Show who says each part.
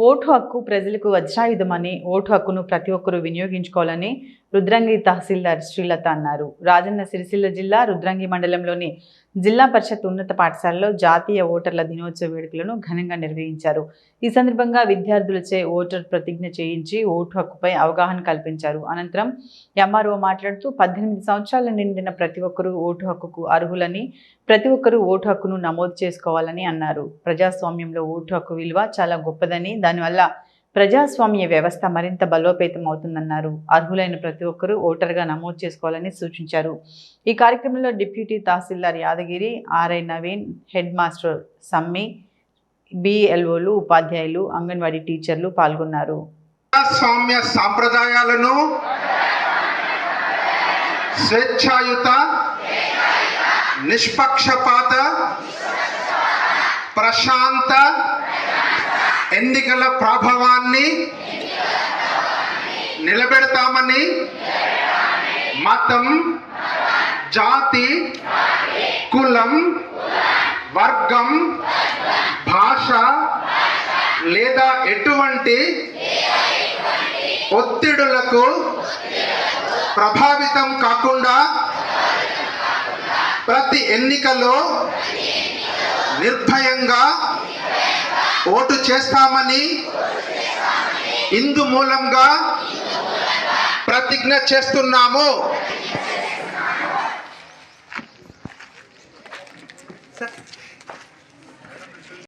Speaker 1: Vote హక్కు ప్రజలకు వజ్రాయుధమని vote హక్కును ప్రతి ఒక్కరూ వినియోగించుకోవాలని రుద్రంగి తహసీల్దార్ శ్రీలత అన్నారు. రాజన్న సిరిసిల్ల జిల్లా రుద్రంగి మండలంలోని జిల్లా పరిషత్ ఉన్నత పాఠశాలలో జాతీయ ఓటర్ల దినోత్సవ వేడుకలను ఘనంగా నిర్వహించారు. ఈ సందర్భంగా విద్యార్థులచే ఓటర్ ప్రతిజ్ఞ చేయించి ఓటు హక్కుపై అవగాహన కల్పించారు. అనంతరం ఎంఆర్ఓ మాట్లాడుతూ పద్దెనిమిది సంవత్సరాలు నిండిన ప్రతి ఒక్కరూ ఓటు హక్కుకు అర్హులని ప్రతి ఒక్కరూ ఓటు హక్కును నమోదు చేసుకోవాలని అన్నారు. ప్రజాస్వామ్యంలో ఓటు హక్కు విలువ చాలా గొప్పదని దానివల్ల ప్రజాస్వామ్య వ్యవస్థ మరింత బలోపేతం అవుతుందన్నారు. అర్హులైన ప్రతి ఒక్కరూ ఓటర్గా నమోదు చేసుకోవాలని సూచించారు. ఈ కార్యక్రమంలో deputy tahsildar Yadagiri RI Naveen head master Sammi బిఎల్ఓలు ఉపాధ్యాయులు అంగన్వాడీ టీచర్లు పాల్గొన్నారు.
Speaker 2: ప్రజాస్వామ్య సాంప్రదాయాలను స్వేచ్ఛాయుత నిష్పక్షపాత ప్రశాంత ఎన్నికల ప్రభావాన్ని నిలబెడతామని మతం జాతి కులం వర్గం భాష లేదా ఎటువంటి ఒత్తిడులకు ప్రభావితం కాకుండా ప్రతి ఎన్నికలో నిర్భయంగా ఓటు చేస్తామని ఇందు మూలంగా ప్రతిజ్ఞ చేస్తున్నాము.